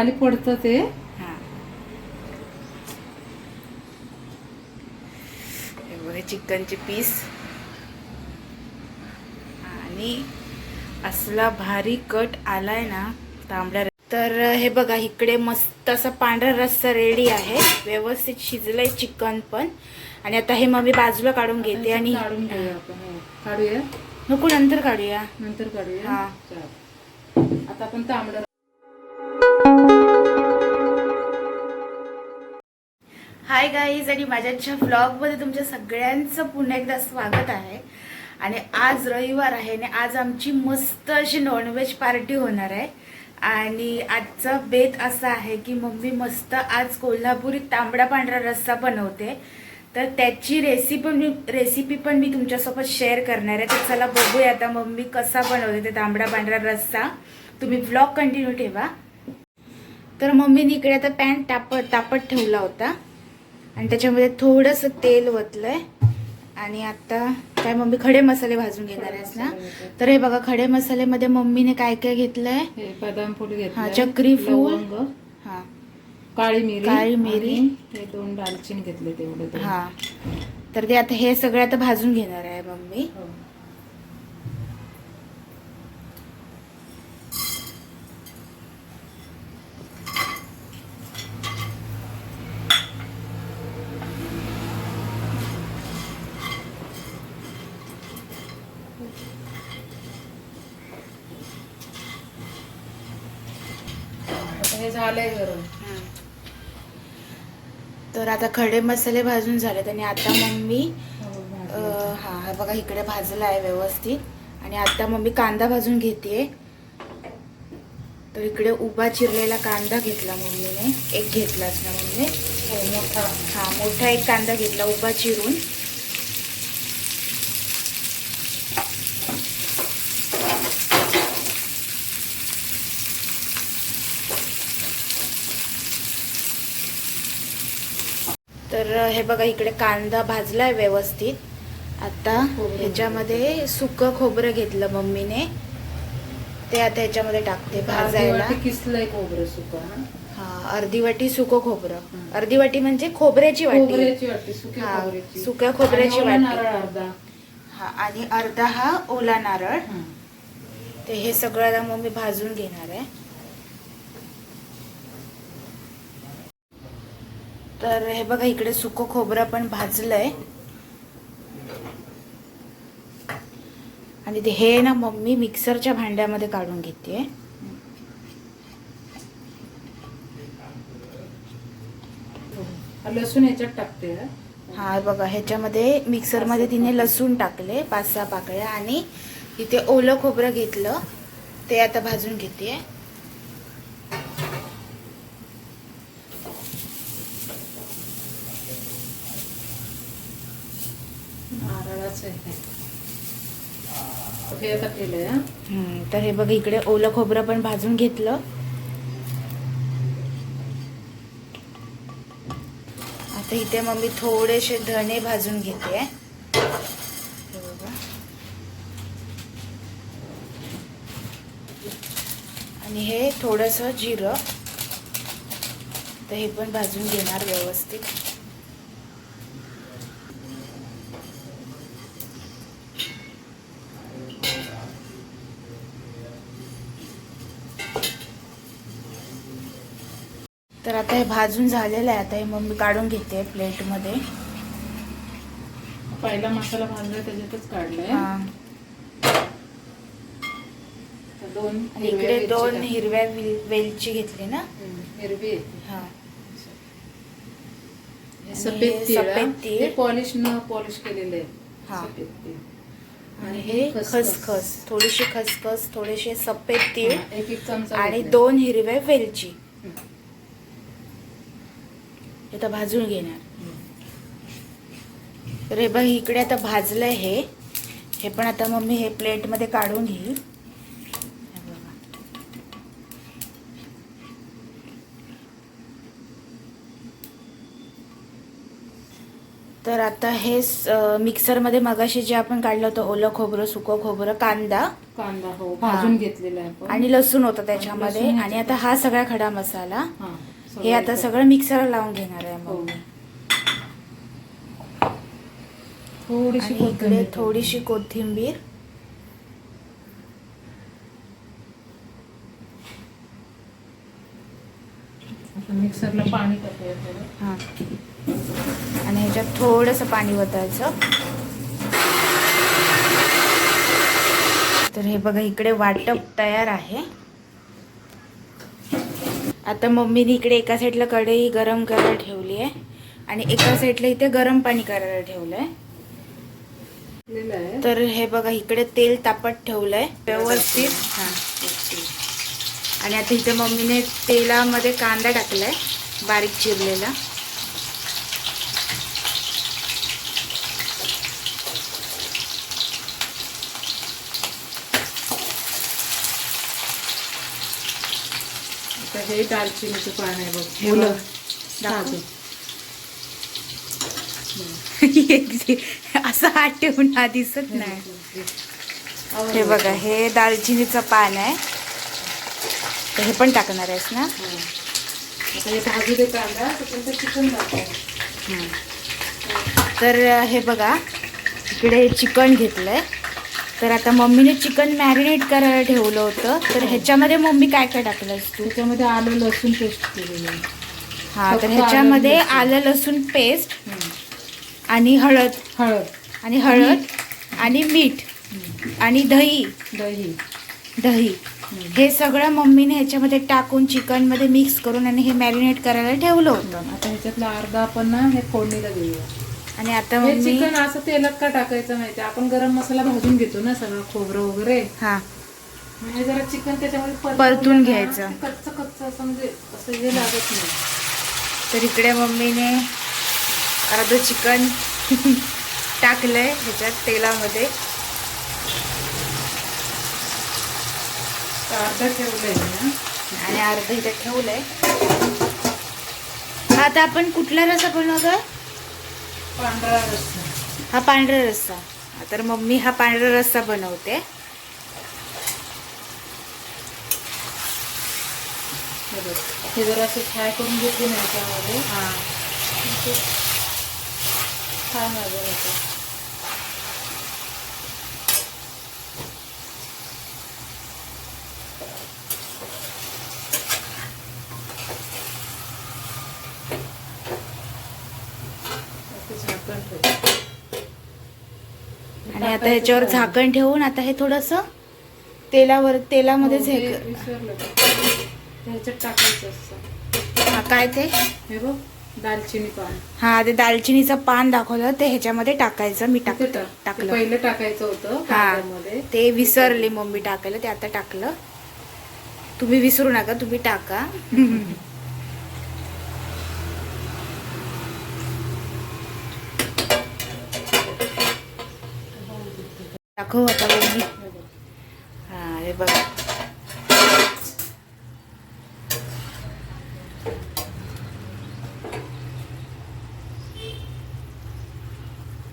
खाली पडतं ते. बघा चिकनचे पीस. आणि असला भारी कट आलाय ना तांबडा तर हे बघा इकडे मस्त असा पांढरा रस्सा रेडी आहे. व्यवस्थित शिजलंय चिकन पण. आणि आता हे मग मी बाजूला काढून घेते आणि काढून घेऊया आपण. हो. काढूया. नको नंतर काढूया. नंतर काढूया. हा. आता आपण तांबडा हाय गाईज आणि माझ्याच्या व्लॉगमध्ये तुमच्या सगळ्यांचं पुन्हा एकदा स्वागत आहे. आणि आज रविवार आहे आणि आज आमची मस्त अशी नॉनव्हेज पार्टी होणार आहे. आणि आजचा बेत असा आहे की मम्मी मस्त आज कोल्हापुरी तांबडा पांढरा रस्सा बनवते. तर त्याची रेसिपी मी रेसिपी पण मी तुमच्यासोबत शेअर करणार आहे. तर चला बघूया आता मम्मी कसा बनवते ते तांबडा पांढरा रस्सा. तुम्ही ब्लॉग कंटिन्यू ठेवा. तर मम्मीने इकडे आता पॅन ताप तापत ठेवला होता. आणि त्याच्यामध्ये थोडंसं तेल ओतलंय. आणि आता काय मम्मी खडे मसाले भाजून घेणार आहेस ना? तर हे बघा खडे मसाल्यामध्ये मम्मीने काय काय घेतलंय? हे बदाम फूल हा, चक्री फूल. हा. काळी मिरी काळी मिरी. हे दोन दालचिनी घेतले तेवढे. हा. तर ते आता हे सगळं आता भाजून घेणार आहे मम्मी. आता खडे मसाले भाजून झालेत आणि आता मम्मी हो. हा बघा इकडे भाजला आहे व्यवस्थित. आणि आता मम्मी कांदा भाजून घेते तर इकडे उभा चिरलेला कांदा घेतला मम्मीने. एक घेतलाच ना मम्मी हो, मोठा. हा मोठा एक कांदा घेतला उभा चिरून तर हे बघा इकडे कांदा भाजलाय व्यवस्थित. आता ह्याच्यामध्ये सुकं खोबरं घेतलं मम्मीने. ते आता ह्याच्यामध्ये टाकते अर्धी भाजायला. किसलंय खोबरं सुका हा. अर्धी वाटी सुकं खोबरं. अर्धी वाटी म्हणजे खोबऱ्याची वाटी. सुक्या खोबऱ्याची. वाटी. हा आणि अर्धा हा ओला नारळ. ते हे सगळं आता मग मी भाजून घेणार आहे. तर हे बघा इकडे सुकं खोबरं पण भाजलंय. आणि ते हे ना मम्मी मिक्सरच्या भांड्यामध्ये काढून घेते. लसूण याच्यात टाकते हा. हा बघा ह्याच्यामध्ये मिक्सरमध्ये तिने लसूण टाकले पाच सहा पाकळ्या. आणि इथे ओलं खोबरं घेतलं ते आता भाजून घेते नारळाचं आहे हे आता केलंय हा. हम्म, तर हे बघा इकडे ओलं खोबरं पण भाजून घेतलं. आता इथे मग मी थोडेसे धणे भाजून घेते. आणि हे थोडस जिरं. तर हे पण भाजून घेणार व्यवस्थित तर आता हे भाजून झालेलं आहे. आता हे मग मी काढून घेते प्लेटमध्ये. पहिला मसाला भाजलाय त्याच्यातच काढलाय. हा. दोन इकडे दोन. हिरव्या वेल- वेलची घेतली ना? हिरवी. हा. सफेद तीळ पॉलिश न पॉलिश केलेले आहे. हा. आणि हे खसखस. थोडीशी खसखस थोडेसे सफेद तीळ. आणि. दोन हिरव्या वेलची. आता भाजून घेणार. तर हे बघ इकडे आता भाजलंय हे. हे पण आता मम्मी हे प्लेटमध्ये काढून घेईल. तर आता हे मिक्सरमध्ये मगाशी जे आपण काढलं होतं ओलं खोबरं सुकं खोबरं कांदा. कांदा हो भाजून घेतलेला आहे आणि लसूण होतं त्याच्यामध्ये. आणि आता हा सगळा खडा मसाला. हा, हे आता. सगळं मिक्सर लावून घेणार आहे हो. मग मी. थोडीशी इकडे कोथिंबीर थोडीशी कोथिंबीर आता मिक्सरला पाणी हा आणि ह्याच्यात थोडंसं पाणी ओतायचं तर हे बघा इकडे वाटप तयार आहे आता मम्मीने इकडे एका साईडला कढई गरम करायला ठेवली आहे. आणि एका साईडला इथे गरम पाणी करायला ठेवलं आहे तर हे बघा इकडे तेल तापत ठेवलंय. व्यवस्थित. हा आणि आता इथे मम्मीने तेलामध्ये कांदा टाकलाय बारीक चिरलेला. हे दालचिनीचं पान आहे बघ. हे मुलं. असं हात ठेवून हा दिसत नाही. हे बघा हे दालचिनीचं पान आहे. तर हे पण टाकणार आहेस ना? हा. भाजू दे कांदा चिकन. तर हे बघा इकडे चिकन घेतलंय. तर आता मम्मीने चिकन मॅरिनेट करायला ठेवलं होतं. तर ह्याच्यामध्ये मम्मी काय काय टाकलंस तू? त्याच्यामध्ये आलं लसूण पेस्ट केलेली हा तर ह्याच्यामध्ये आलं लसूण. पेस्ट. आणि हळद. हळद. आणि हळद आणि मीठ. आणि दही. दही. दही. हे सगळं मम्मीने ह्याच्यामध्ये टाकून चिकनमध्ये मिक्स करून आणि हे मॅरिनेट करायला ठेवलं होतं. आता ह्याच्यातला अर्धा आपण ना हे फोडणीला देऊया. आणि आता हे मम्मी चिकन असं तेलात का टाकायचं माहिती आपण गरम मसाला भाजून घेतो ना सगळं खोबरं वगैरे. हा. म्हणजे जरा चिकन त्याच्यामध्ये परतून ना, घ्यायचं. कच्चं कच्चं असं म्हणजे असं हे लागत नाही. तर इकडे मम्मीने अर्ध चिकन टाकलंय ह्याच्यात तेलामध्ये. तर अर्धा ठेवलंय मी ना आणि अर्ध इथे ठेवलंय. आता आपण कुठला रसा बनवतोय? पांढरा रस्सा. हा पांढरा रस्सा. तर मम्मी हा पांढरा रस्सा बनवते. हे जरा असं फ्राय करून घेतले नाही त्यामध्ये हा. छान वगैरे होतं असं झाकण ठेव. आणि आता ह्याच्यावर झाकण ठेवून आता हे थोडस तेलावर हो, हे हे काय ते? हे बघ दालचिनी पान. हा ते दालचिनीचं पान दाखवलं ते ह्याच्यामध्ये टाकायचं मी टाक तिथे टाक. ते टाकलं. पहिलं टाकायचं होतं हा ते विसरले मम्मी टाकायला ते आता टाकलं. तुम्ही विसरू नका तुम्ही टाका. दाखव आता मम्मी हे. हा बघा.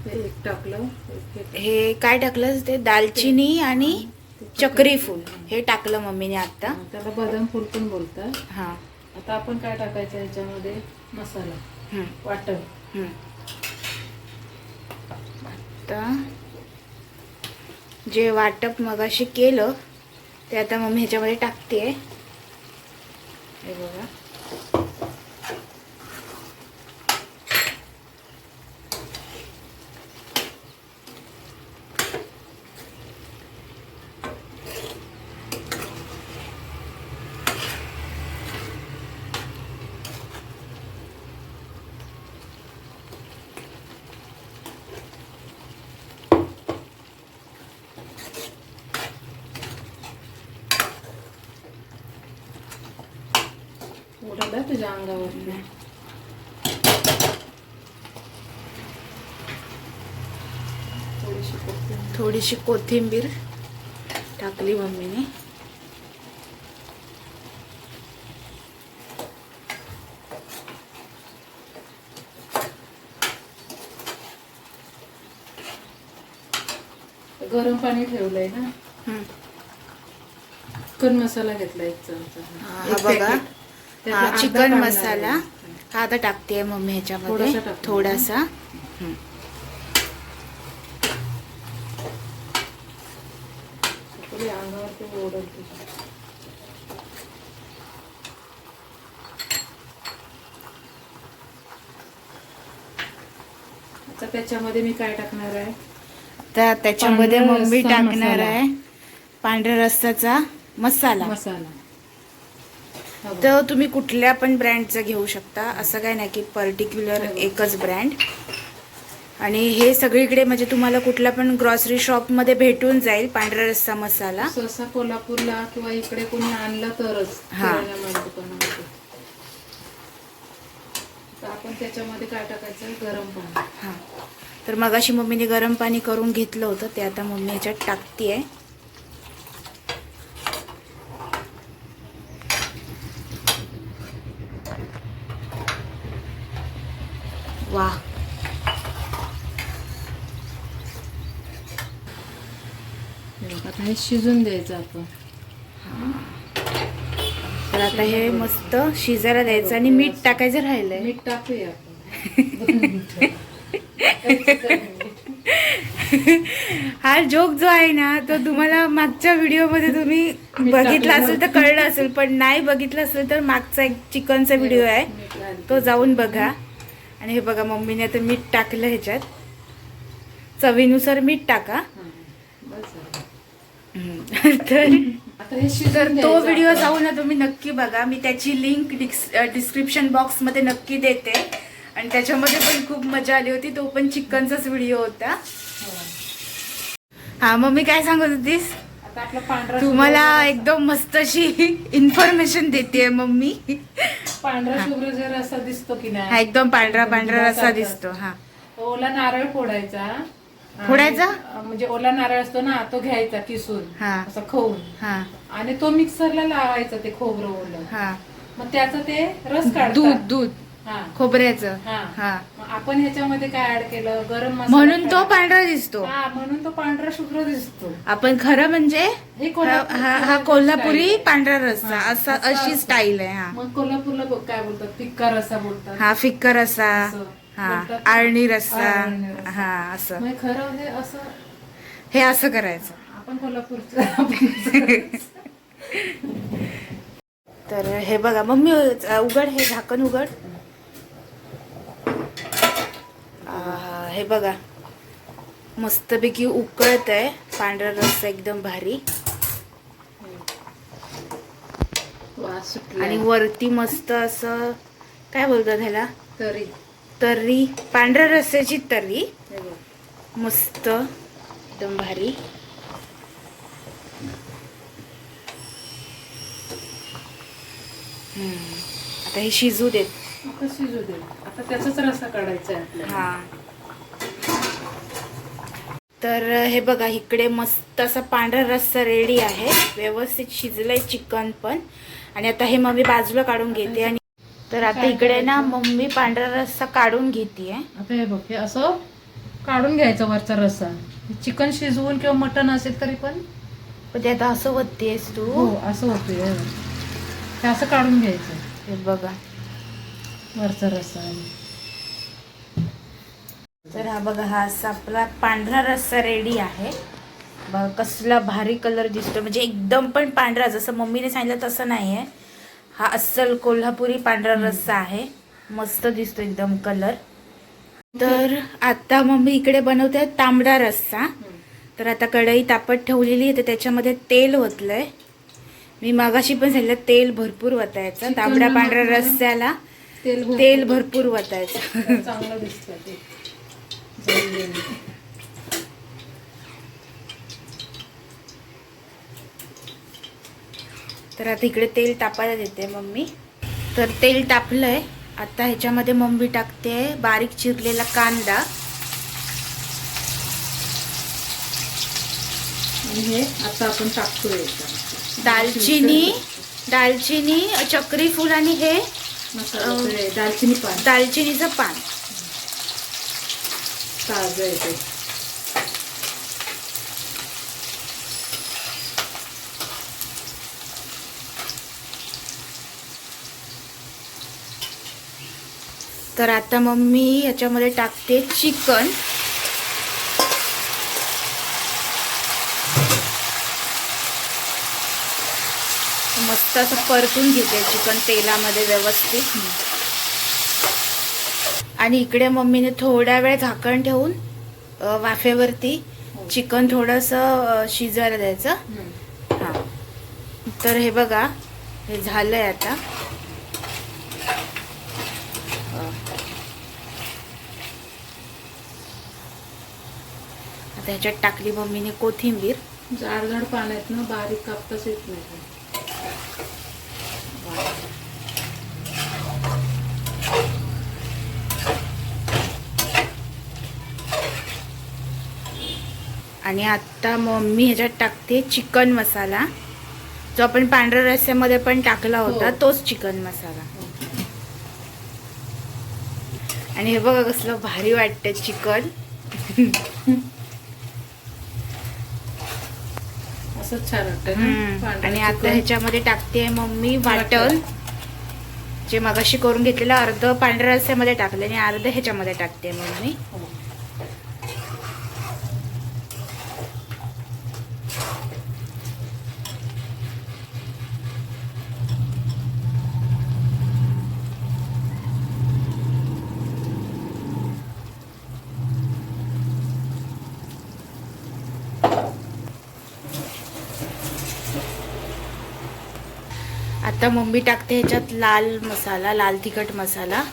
हे एक टाकलं हे काय टाकलं? ते दालचिनी आणि चक्री फूल. हे टाकलं मम्मीने आता त्याला बदाम फूल पण बोलतात. हा. आता आपण काय टाकायचं याच्यामध्ये? मसाला. हम्म, वाटण. हम्म. आता जे वाटप मगाशी केलं ते आता मम्मी ह्याच्यामध्ये टाकते हे बघा. अंगावरनं थोडीशी कोथिंबीर टाकली मम्मीने. गरम पाणी ठेवलंय ना? कण मसाला घेतला एक चमचा. हा बघा. हा चिकन मसाला. हा आता टाकते मम्मी ह्याच्यामध्ये थोडासा त्याच्यामध्ये मी काय टाकणार आहे? तर त्याच्यामध्ये मम्मी टाकणार. आहे. पांढऱ्या रस्साचा मसाला. मसाला. तर तुम्ही कुठल्या पण ब्रँडचा घेऊ शकता. असं काय नाही की पर्टिक्युलर एकच ब्रँड. आणि हे सगळीकडे म्हणजे तुम्हाला कुठल्या पण ग्रॉसरी शॉपमध्ये भेटून जाईल पांढरा रस्सा मसाला. सहसा कोल्हापूरला किंवा इकडे कोणी आणलं तरच हा. आपण त्याच्यामध्ये काय टाकायचं? गरम पाणी. हां. तर मगाशी मम्मीने गरम पाणी करून घेतलं होतं ते आता मम्मी ह्याच्यात टाकते आहे वा हे शिजून द्यायचं आपण. तर आता हे मस्त शिजायला द्यायचं आणि मीठ टाकायचं राहिलंय. मीठ टाकूया आपण. हा जोक जो आहे ना तो तुम्हाला मागच्या व्हिडिओमध्ये तुम्ही बघितला असेल तर कळलं असेल पण नाही बघितलं असेल तर मागचा एक चिकनचा व्हिडिओ आहे. तो जाऊन बघा. आणि हे बघा मम्मीने आता मीठ टाकलं ह्याच्यात. चवीनुसार मीठ टाका. तर तर तो व्हिडिओ. जाऊन ना तुम्ही नक्की बघा. मी त्याची लिंक डिस्क्रिप्शन बॉक्समध्ये नक्की देते. आणि त्याच्यामध्ये पण खूप मजा आली होती. तो पण चिकनचाच व्हिडिओ होता. हो. हा मम्मी काय सांगत होतीस? तुम्हाला एकदम मस्त अशी इन्फॉर्मेशन देते मम्मी. पांढरा शुभ्र जर असा दिसतो की नाही? एकदम पांढरा पांढरा रसा दुधासारखा. दिसतो हा. ओला नारळ फोडायचा. फोडायचा? म्हणजे ओला नारळ असतो ना तो घ्यायचा किसून हा. असं खाऊन हा. आणि तो मिक्सरला लावायचा ते खोबरं ओलं. हा. मग त्याचं ते रस दूध काढतात. दूध हा. खोबऱ्याचं. हा. हा. मग आपण ह्याच्यामध्ये काय ऍड केलं? गरम मसाला म्हणून तो पांढरा दिसतो. हा म्हणून तो पांढरा शुभ्र दिसतो. आपण खरं म्हणजे हे हा कोल्हापूर- हा- हा. पांढरा रस्सा. हा, असा असं अशी असतं. स्टाईल आहे हा. मग कोल्हापूरला बघ काय बोलतात? फिक्का रसा बोलतात. हा फिक्का रस्सा. असं. हा. आळणी रस्सा आळणी रस्सा. हा असं. खरं हे असं हे असं करायचं. आपण कोल्हापूरचं तर हे बघा मम्मी अ, उघड हे झाकण उघड. आहा, हे बघा. मस्तपैकी उकळत आहे. पांढरा रस्सा एकदम भारी. वास सुटला आणि वरती मस्त असं काय बोलतात ह्याला? तरी. तर्री पांढऱ्या रस्स्याची तर्री. मस्त एकदम भारी. आता हे शिजू देत. आता शिजू दे. आता त्याचाच रसा काढायचा आहे हा. तर हे बघा इकडे मस्त असा पांढरा रस्सा रेडी आहे. व्यवस्थित शिजलंय चिकन पण. आणि आता हे मम्मी बाजूला काढून घेते आणि तर आता इकडे ना? मम्मी पांढरा रस्सा काढून घेते आता हे बघ हे असं काढून घ्यायचा वरचा रसा चिकन शिजवून किंवा मटन असेल तरी पण. पण ते आता असं होतेस तू. हो असं होतं हे. बघ. हे असं काढून घ्यायचं. हे बघा. वरचा रसा तर हा बघा हा असा आपला पांढरा रस्सा रेडी आहे. बघा कसला भारी कलर दिसतो म्हणजे एकदम पण पांढरा जसं मम्मीने सांगितलं तसं नाही आहे हा अस्सल कोल्हापुरी पांढरा रस्सा आहे. मस्त दिसतो एकदम कलर तर आता मम्मी इकडे बनवते तांबडा रस्सा. तर आता कढई तापत ठेवलेली आहे तर त्याच्यामध्ये तेल ओतलंय. मी मागाशी पण सांगितलं तेल भरपूर वतायचं. तांबड्या पांढऱ्या रस्स्याला तेल भरपूर. तेल भरपूर वतायचं. चांगलं दिसतं ते जळलेलं. तर आता इकडे तेल तापायला देते मम्मी. तर तेल तापलंय. आता ह्याच्यामध्ये मम्मी टाकते बारीक चिरलेला कांदा. हे आता आपण टाकतोय. दालचिनी दालचिनी चक्री फूल आणि हे दालचिनी पान. दालचिनीचं पान. ताजं आहे तर आता मम्मी ह्याच्यामध्ये टाकते चिकन. मस्त असं परतून घेते चिकन तेलामध्ये व्यवस्थित. आणि इकडे मम्मीने थोड्या वेळ झाकण ठेवून वाफेवरती चिकन थोडंसं शिजायला द्यायचं. हां. तर हे बघा हे झालंय आता. आता ह्याच्यात टाकली मम्मीने कोथिंबीर जाड जाड पाण्यात ना बारीक कापताच येत नाही. आणि आता मम्मी ह्याच्यात टाकते चिकन मसाला जो आपण पांढऱ्या रस्स्यामध्ये पण टाकला होता हो. तोच चिकन मसाला आणि हे बघा कसलं भारी वाटतं चिकन असंच छान वाटतं आणि आता. ह्याच्यामध्ये टाकते मम्मी वाटण. जे मगाशी करून घेतलेलं अर्ध पांढऱ्या रस्स्यामध्ये टाकलं आणि अर्ध ह्याच्यामध्ये टाकते मम्मी. आता मम्मी टाकते ह्याच्यात लाल मसाला लाल तिखट मसाला.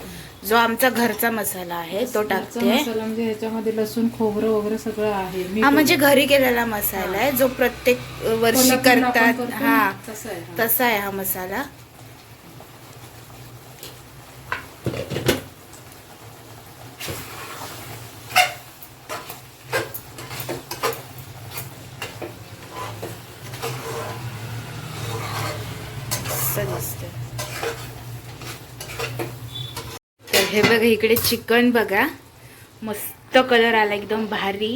जो आमचा घरचा मसाला आहे तो टाकते. मसाला म्हणजे ह्याच्यामध्ये लसूण खोबरं वगैरे सगळं आहे. हा म्हणजे. घरी केलेला मसाला आहे जो प्रत्येक वर्षी करतात. हा. तसा आहे हा मसाला मस्त दिसतंय. तर हे बघा इकडे चिकन बघा. मस्त कलर आला एकदम भारी.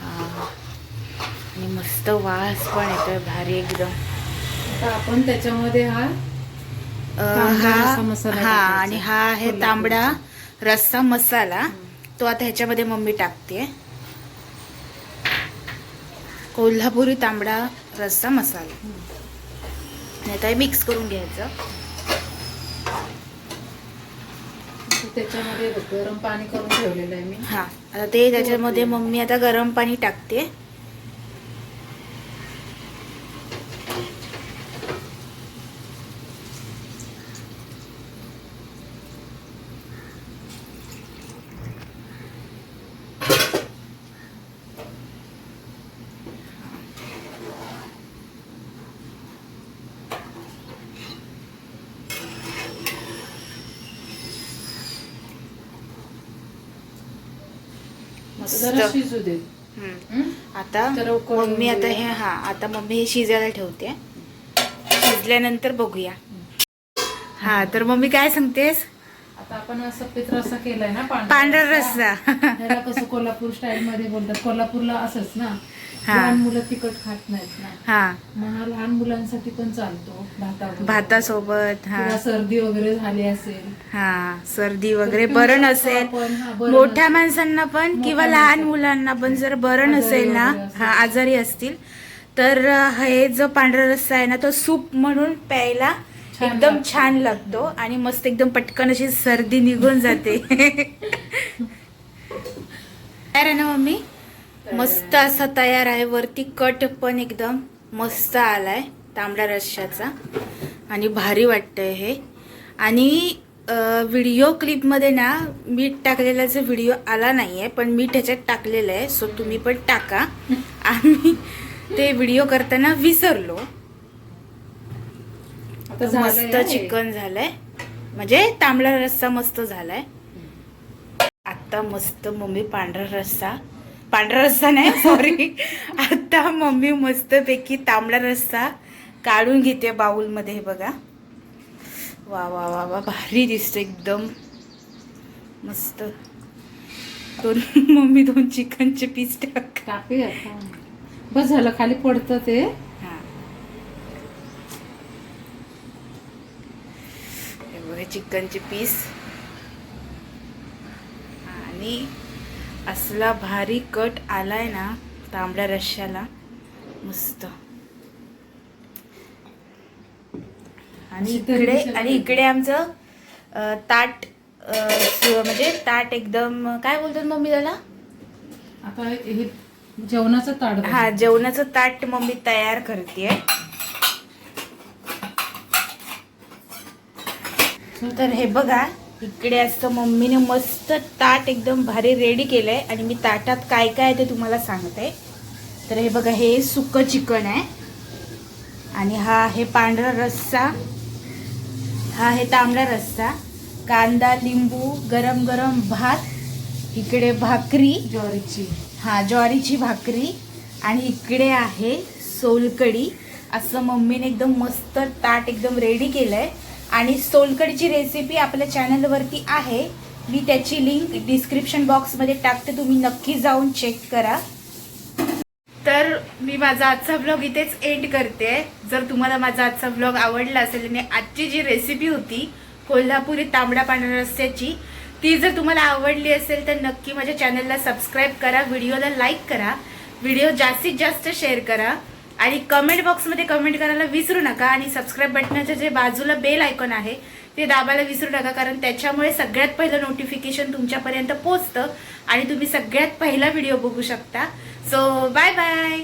हा. आणि मस्त वास पण येतोय भारी एकदम. आता आपण त्याच्यामध्ये हा हा हा. आणि हा आहे. तांबडा रस्सा मसाला. तो आता ह्याच्यामध्ये मम्मी टाकते. कोल्हापुरी तांबडा रस्सा मसाला. आणि आता मिक्स करून घ्यायचं तर त्याच्यामध्ये गरम पाणी करून ठेवलेलं आहे मी. हा आता ते त्याच्यामध्ये मम्मी आता गरम पाणी टाकते जरा मस्त शिजू दे. हम्म. आता तर उकळून मम्मी आता. हे हा आता मम्मी हे शिजायला ठेवते. शिजल्यानंतर बघूया. हा तर मम्मी काय सांगतेस? आता आपण सफेद रस्सा केलाय ना पांढरा रस्सा कसं कोल्हापूर स्टाईल मध्ये बोलतात कोल्हापूरला असंच ना. लहान मुलं तिखट खात नाहीत ना हा मग लहान मुलांसाठी पण चालतो. भातासोबत हा सर्दी वगैरे झाली असेल हा सर्दी वगैरे बरं नसेल मोठ्या. माणसांना पण किंवा लहान. मुलांना पण जर बरं नसेल ना. हा आजारी असतील तर हे जो पांढरा रस्सा आहे ना तो सूप म्हणून प्यायला एकदम. छान लागतो आणि मस्त एकदम पटकन अशी सर्दी निघून जाते. तयार आहे ना मम्मी? मस्त असा तयार आहे. वरती कट पण एकदम मस्त आलाय तांबड्या रश्श्याचा. आणि भारी वाटतंय हे. आणि व्हिडिओ क्लिपमध्ये ना मीठ टाकलेल्याचा व्हिडिओ आला नाही आहे पण मीठ ह्याच्यात टाकलेलं आहे सो तुम्ही पण टाका. आम्ही ते व्हिडिओ करताना विसरलो. मस्त. चिकन झालंय. म्हणजे तांबडा रस्सा मस्त झालाय. आता मस्त मम्मी पांढरा रस्सा. पांढरा रस्सा नाही सॉरी आता मम्मी मस्त पैकी तांबडा रस्सा काढून घेते बाउलमध्ये हे बघा. वा वा वा वा भारी दिसतो एकदम. मस्त. दोन मम्मी दोन चिकनचे पीस टाक. बस झालं खाली पडतं ते हा हे बघा चिकनचे पीस. आणि असला भारी कट आलाय ना तांबड्या रश्श्याला मस्त. आणि इकडे आणि इकडे आमचं ताट म्हणजे ताट एकदम काय बोलतात मम्मी त्याला? आता हे जेवणाचं ताट. हा जेवणाचं ताट मम्मी तयार करते तर हे बघा इकडे असतं मम्मीने मस्त ताट एकदम भारी रेडी केलंय आणि मी ताटात काय काय आहे ते तुम्हाला सांगते. तर हे बघा हे सुकं चिकन आहे. आणि हा आहे पांढरा रस्सा. हा आहे तांबडा रस्सा. कांदा लिंबू गरम गरम भात. इकडे भाकरी. ज्वारीची. हा ज्वारीची भाकरी. आणि इकडे आहे सोलकडी असं मम्मीने एकदम मस्त ताट एकदम रेडी केलंय. आणि सोलकडीची रेसिपी आपल्या चॅनलवरती आहे. मी त्याची लिंक डिस्क्रिप्शन बॉक्समध्ये टाकते. तुम्ही नक्की जाऊन चेक करा. तर मी माझा आजचा ब्लॉग इथेच एंड करते. जर तुम्हाला माझा आजचा ब्लॉग आवडला असेल आणि आजची जी रेसिपी होती कोल्हापुरी तांबडा पांढऱ्या रस्त्याची ती जर तुम्हाला आवडली असेल तर नक्की माझ्या चॅनलला सबस्क्राईब करा. व्हिडिओला लाईक करा. व्हिडिओ जास्तीत जास्त शेअर करा. आणि कमेंट बॉक्समध्ये कमेंट करायला विसरू नका आणि सबस्क्राईब बटनाच्या जे बाजूला बेल आयकॉन आहे ते दाबायला विसरू नका. कारण त्याच्यामुळे सगळ्यात पहिलं नोटिफिकेशन तुमच्यापर्यंत पोचतं आणि तुम्ही सगळ्यात पहिला व्हिडिओ बघू शकता. So bye bye